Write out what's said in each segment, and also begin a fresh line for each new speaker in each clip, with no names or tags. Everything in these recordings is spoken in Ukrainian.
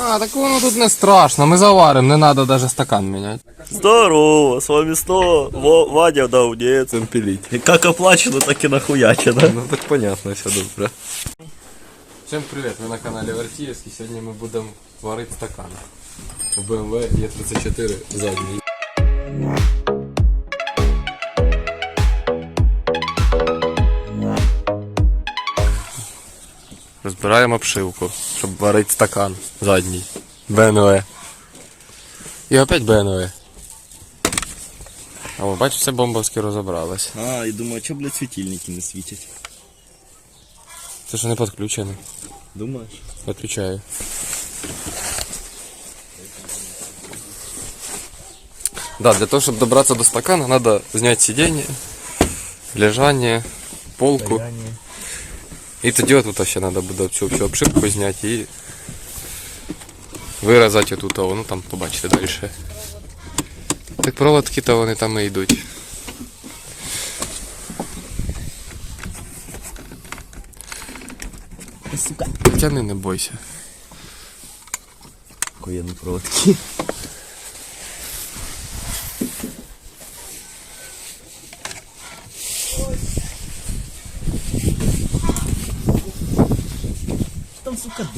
А, так воно тут не страшно, ми заваримо, не треба навіть стакан міняти.
Здорово, с вами снова Во- Вадя Даунец.
пилить.
Как оплачено, так и нахуячено.
Ну так понятно, все добре.
Всім привіт, ви на каналі Вертіївський. Сьогодні ми будемо варити стакан. В BMW Е34 задній. Розбираємо обшивку, щоб варити стакан задній. БНВ. І опять БНВ. О, бачиш, все бомбовськи розібралось.
А, и думаю, что, блядь, светильники не светят?
Це ж не підключено.
Думаешь?
Отвечаю. Да, для того, чтобы добраться до стакана, надо снять сиденье, лежание, полку. И тоді отут ще надо буде всю, всю обшивку зняти і виразати отут, ну там побачите далі. Так проводки то вони там і йдуть.
Сука.
Тяни, не бойся.
Охуенные проводки.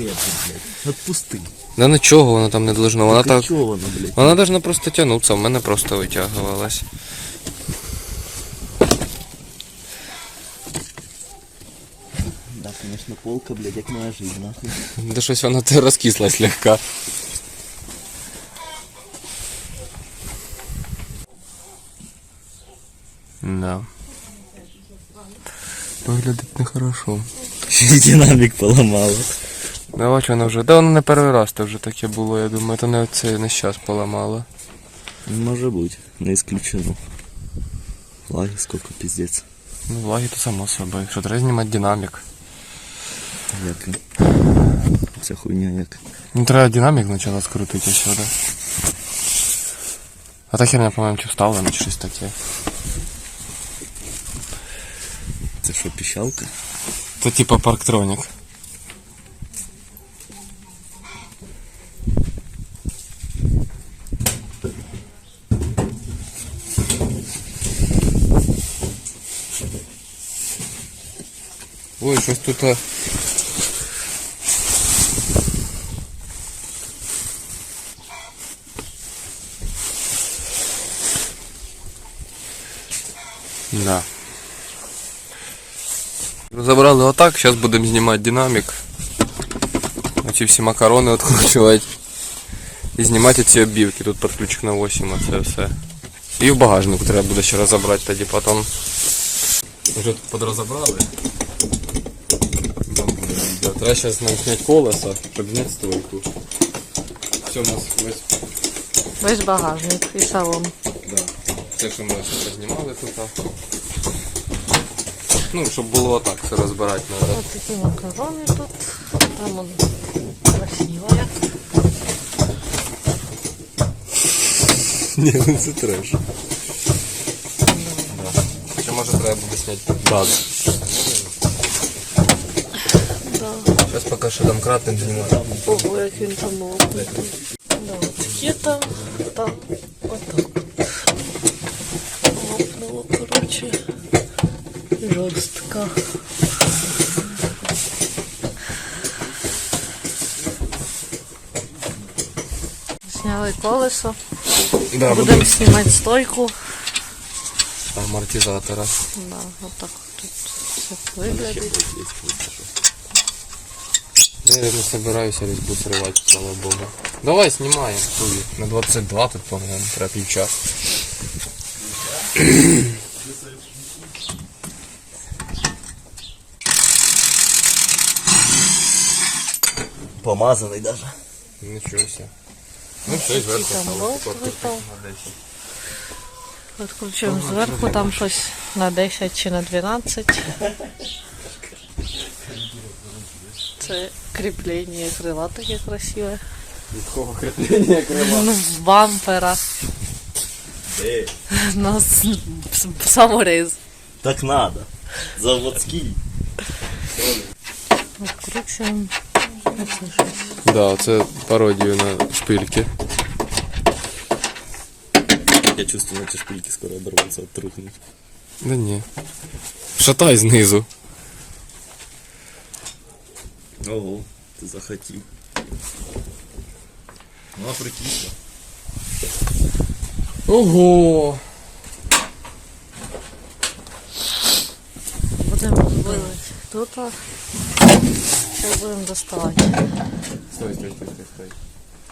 Там, блядь. Отпусти.
Да нічого воно там не должно, вона так.
Чего воно, блядь?
Вона должна просто тягнутися, в мене просто витягувалась.
Да, конечно, полка, блядь, як моя жизнь, нахуй.
Да щось вона те розкисла слегка. Да. Виглядить нехорошо.
Динамик поломала.
Давай вона вже. Да воно не перший раз то вже таке було, я думаю, то не оце не щас поламало.
Може бути, не исключено. Лаги сколько пиздец.
Ну, влаги то само собою. Що треба знімати динамік.
Як? Ця хуйня як.
Ну треба динамік спочатку скрутити сюди. А та херня, по-моєму, чи вставлена, чи щось таке.
Це що, піщалка?
Це типа парктронік. Ой, щось тут. а, Да. Забрали отак, зараз будемо знімати динамік. Оці всі макарони відкручувати. І знімати ці оббівки. Тут підключик на 8, а це все. І в багажнику треба буде ще розібрати тоді потім. Вже тут подрозобрали. Треба зараз нам зняти колесо, щоб зняти стойку. Все у нас весь
Весь багажник і салон.
Да. Те, що ми ще знімали тут. а. Ну, щоб було отак все розбирати треба.
Ось такі макарони тут. Там он красиво як.
Ні, ну це треш. Ще може треба буде зняти бак.
Да.
Зараз поки що домкратним знімаю.
Ого, як він там лопнутий. Да, є там, там, отак. Лопнуло, коротше. Жорстко. Зняли колесо.
Да,
Будемо знімати стойку.
амортизатора.
Да, отак тут все виглядить.
Я не собираюся різьбу сривати, слава Богу. Давай знімаємо. Хуй. На 22 тут, по-моєму, треба півчас.
Помазаний даже.
Нічого себе. Ну все, і зверху стало.
Відкручуємо зверху, там щось на 10 чи на 12. Це кріплення крила таке красиве.
Такого кріплення крила.
Ну, з бампера.
Де?
На с- с- саморез.
Так надо. Заводський.
Відкручуємо.
Да, це пародію на шпильки.
Я чувствую, эти шпильки скоро оторвутся, отрухнут.
Да ні. Шатай знизу.
Ого, ты захотел. Ну, а прикинь.
Ого!
Будемо вилити тут. Зараз будемо доставати.
Стой, стой, стой, стой, стой.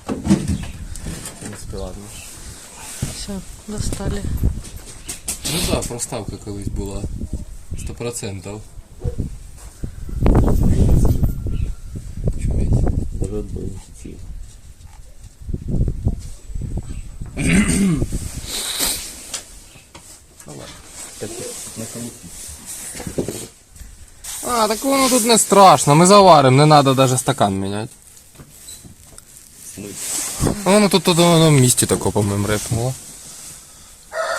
В принципі, ладно.
Все, достали.
Ну да, проставка колись була. Сто процентов.
Даже на кому
А, так воно тут не страшно, ми заваримо, не треба навіть стакан міняти. Воно тут тут в одному місці тако, по-моєму, репнуло.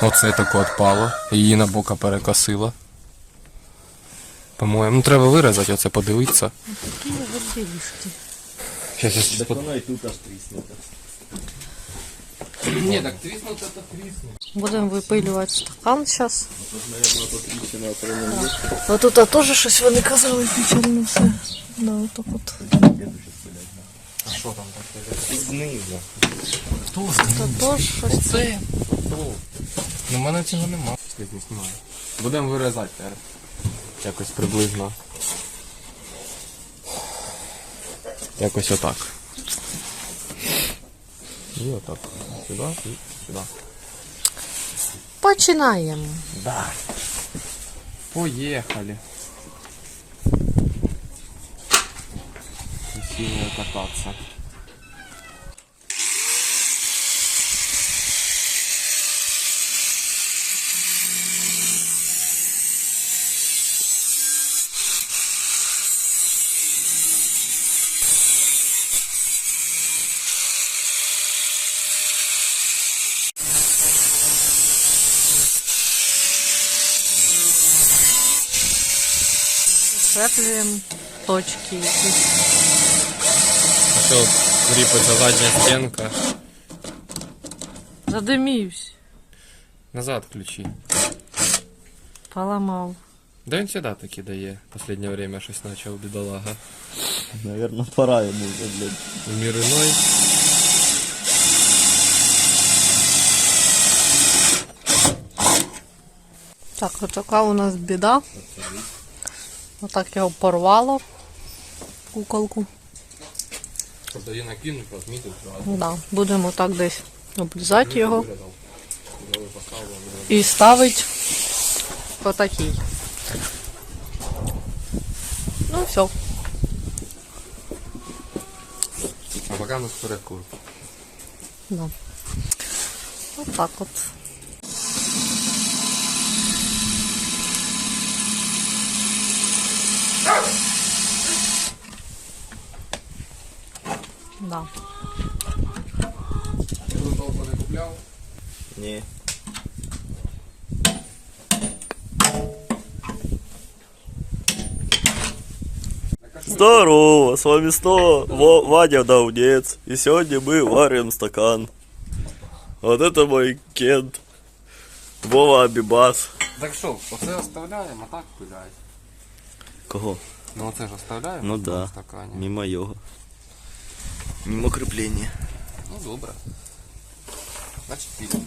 Оце тако відпало. Її на бока перекосило. По-моєму, ну треба вирізати, оце подивитися.
Такі горділішки.
Щас, щас.
Так оно и тут аж тріснуто.
Ні, так тріснув, це тріснув.
Будемо випилювати стакан зараз.
Тут, місці.
А тут а теж щось вони казали печально все. Да, отак от.
А що там таке?
Знизу.
Хто
Та теж щось.
Це. Ну, в мене цього нема. Слід не знімаю. Будемо вирізати тепер. Якось приблизно. Якось отак. І отак. Сюди і сюди.
Починаємо.
Да. Поехали. Красиво кататься.
Освітлюємо точки якісь.
Все, кріпиться задня стенка.
Задимівсь.
Назад ключи.
Поламав.
Да він всегда таки дає. Последнее время щось почав бідолага.
Наверное, пора ему уже, блядь.
Мир иной.
Так, от така у нас біда. Отак його порвало. Куколку.
Тоді накинуть, розмітив зразу.
Да, будемо так десь обрізати його і ставити по такій. Ну все.
А поки у нас перекур.
Да. Отак от. Да.
Грунтовку не купляв.
Не. Здорово, с вами снова Во- Ваня Даунец. И сегодня мы варим стакан. Вот это мой кент. Вова Абибас.
Так що, оце оставляємо, а так пиляють.
Кого?
Ну оце ж оставляємо
Ну
в тому
да.
стакані.
Мимо його. Мимо крепления.
Ну добре. Значить підемо.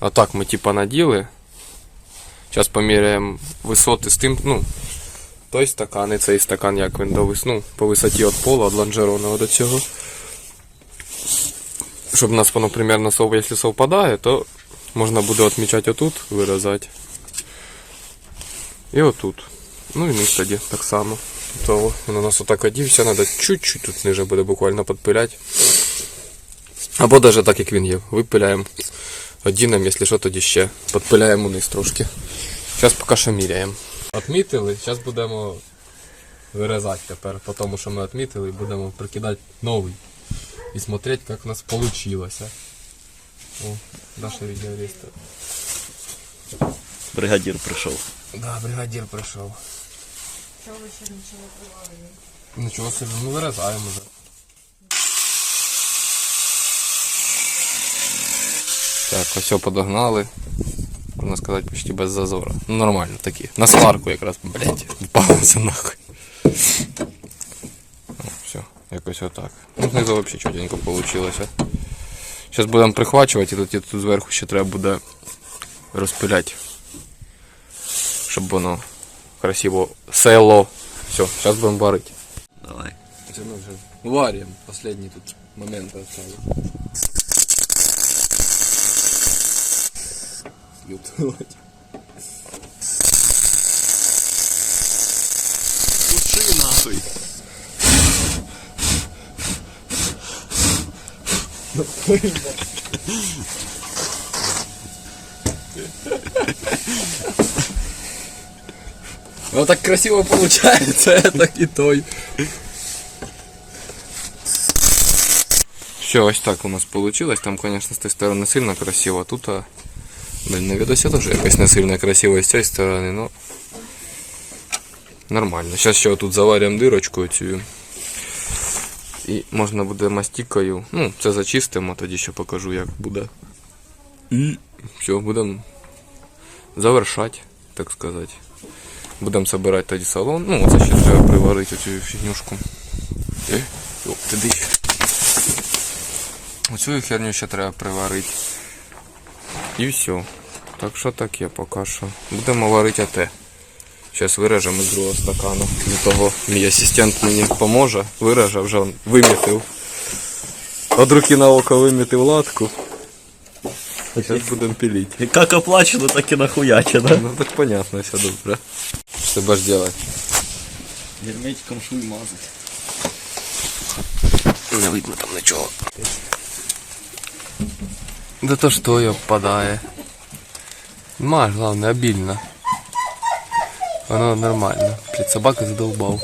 А так ми типа наділи. Зараз поміряємо висоти з тим, ну, той стакан і цей стакан, як він до вис- ну, по висоті від пола, від лонжерону до цього. Щоб у нас воно примерно сов, якщо совпадає, то можна буде відмічати отут, вирізати. І отут. Ну і низ тоді так само. То він у нас отак одівся, треба чуть-чуть тут ниже буде буквально підпиляти. Або навіть так, як він є. Випиляємо одінем, якщо що, тоді ще підпиляємо униз трошки. Зараз поки що міряємо. Отмітили, зараз будемо вирізати тепер, по тому, що ми відмітили, і будемо прикидати новий. І смотреть, як у нас вийшло. О, Даша відеореєстр.
Бригадир пришел.
Да, бригадир прийшов.
Чого ви ще нічого не приварили?
Нічого собі, ну вирізаємо вже. Так, ось подогнали. Можна сказати, почти без зазора. Ну нормально такі. На сварку якраз, блядь, впалося нахуй. О, все, якось отак. Ну, знизу взагалі чуденько вийшло. Зараз будемо прихвачувати, і тут, і тут зверху ще треба буде розпиляти. Щоб воно красиво село. Все, зараз будемо варити.
Давай.
Уже варим. Последний тут момент остался. Ютубать.
Туши нахуй.
Ну так красиво получается, так и той. Все, ось так у нас получилось. Там, конечно, с той стороны сильно красиво. Тут, а, блин, на видосе тоже якось не сильно красиво с цієї сторони, но нормально. Сейчас ще тут заваримо дирочку цю. І можна буде мастікою. Ну, це зачистимо, тоді ще покажу, як буде. І все, будемо завершати, так сказати. Будемо собирати тоді салон. Ну, оце ще треба приварити цю фігнюшку. Е, йоп, ти диш. Оцю херню ще треба приварити. І все. Так що таке поки що. Будемо варити АТ. Зараз вирежемо з другого стакану. До того мій асистент мені поможе. Виреже, вже вимітив. Од руки на око вимітив латку. Зараз будемо пилити.
Как оплачено, так и нахуячено.
Ну так понятно, все добре. Що ти будеш делать?
Герметиком шуй мазать.
Не видно там нічого. Да то що його впадає. Маш, главное, обильно. Воно нормально. Блять, собака задолбал.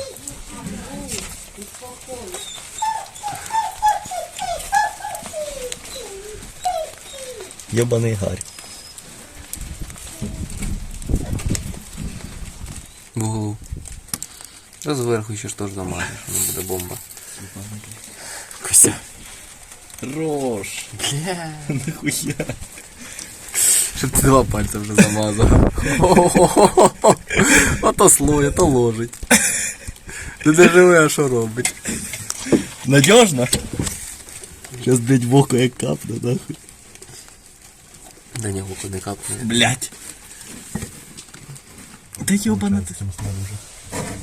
Ебаный гарь.
В углу. Да зверху ще ж теж замажеш, воно буде бомба. Костя.
Рожь. Нахуя.
Щоб ти два пальця вже замазав. Ото слой, ото ложить. Ти не живе, а що робить?
Надежно? Сейчас, блядь, в око як капне, нахуй.
Да ні, гуку не капне.
Блядь. Да ебано ты.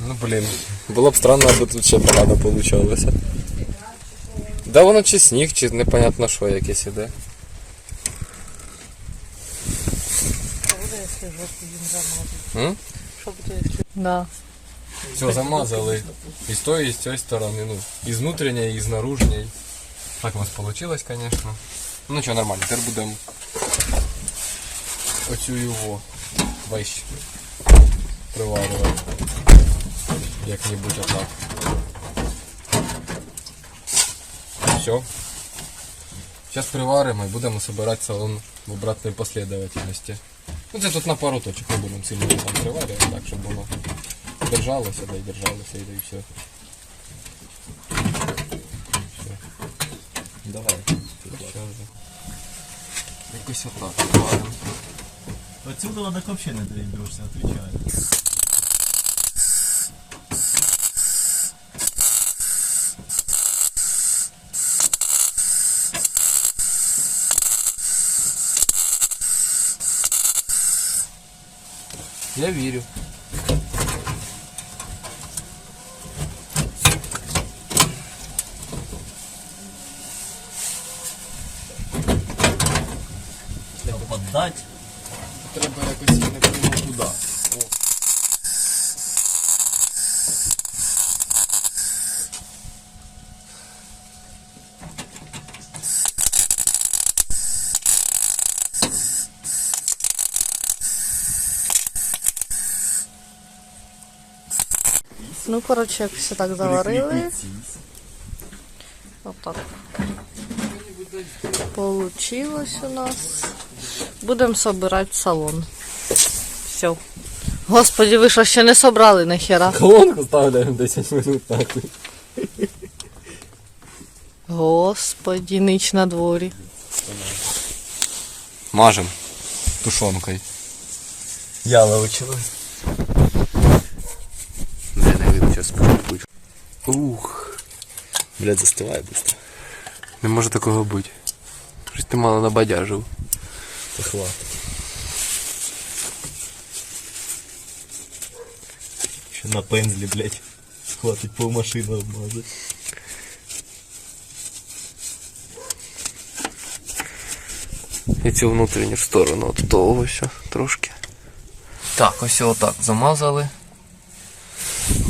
Ну блін. Було б странно, аби тут ще погано получалося. Да воно чи сніг, чи непонятно що якесь іде.
Що буде, якщо жопу їм замазати?
М?
Що буде, якщо... Да.
Все, замазали. І з тої, і з цієї сторони, ну, і з внутрішньої, і з наружньої. Так у нас вийшло, звісно. Ну що, нормально, тепер будемо оцю його вещь приварювати. Як-небудь отак. Все. Сейчас приваримо і будемо собирати салон в обратной последовательности. Ну це тут на пару точок не будемо сильно там приварювати, так, щоб воно держалося, да і держалося, і да і все.
Давай.
Якось отак.
Отсюда так вообще не доебешься, отвечаю.
Я вірю.
Поддать?
Треба якось я не пойму куди.
Ну, коротше, як все так заварили. Отак. Получилось у нас. Будемо собирати салон. Все. Господи, ви що ще не собрали нахера?
Колонку ставляємо 10 минут нахуй.
Господи, ніч на дворі.
Мажем. Тушонкою.
Яла училась.
Не, не видно, зараз спробую. Ух.
Блядь, застывай быстро.
Не може такого бути. Щось ти мало набадяжив.
Захват. Еще на пензле, блядь. Хватит полмашины обмазать.
І цю внутрішню сторону от того ось трошки. Так, ось отак замазали.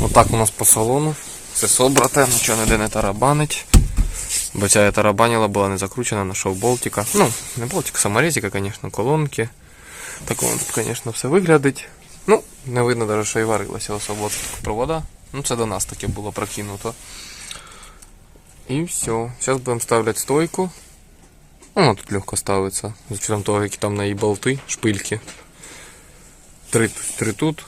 Отак у нас по салону. Все собрате, нічого ніде не тарабанить. Бо ця тарабанила, була не закручена, знайшов болтика. Ну, не болтика, саморезика, звісно, колонки. Так воно тут, звісно, все виглядить. Ну, не видно навіть, що і варилася особо провода. Ну, це до нас таке було прокинуто. І все. Зараз будемо ставляти стойку. Воно тут легко ставиться. З учетом того, які там на її болти, шпильки. Три, три тут.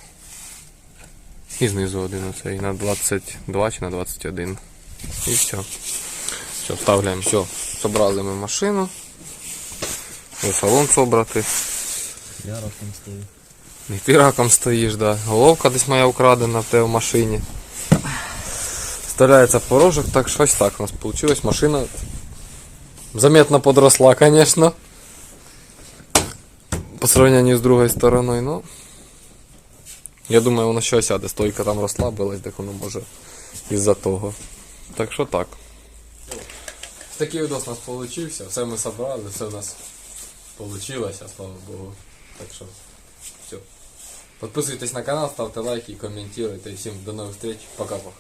І знизу один оцей на 22 чи на 21. І все. Все, вставляємо. Все. Собрали ми машину. Ось салон собрати.
Я раком стою.
І ти раком стоїш, да. Головка десь моя украдена в тебе в машині. Вставляється порожок, так щось так у нас вийшло. Машина заметно подросла, конечно. По сравнению з другою стороною, ну. Я думаю, воно ще сяде. Стойка там розслабилась, так воно може із-за того. Так що так. Такий відос у нас получився, все ми собрали, все у нас получилося, слава Богу. Так що, все. Подписывайтесь на канал, ставьте лайки, комментируйте. И всем до новых встреч. Пока-пока.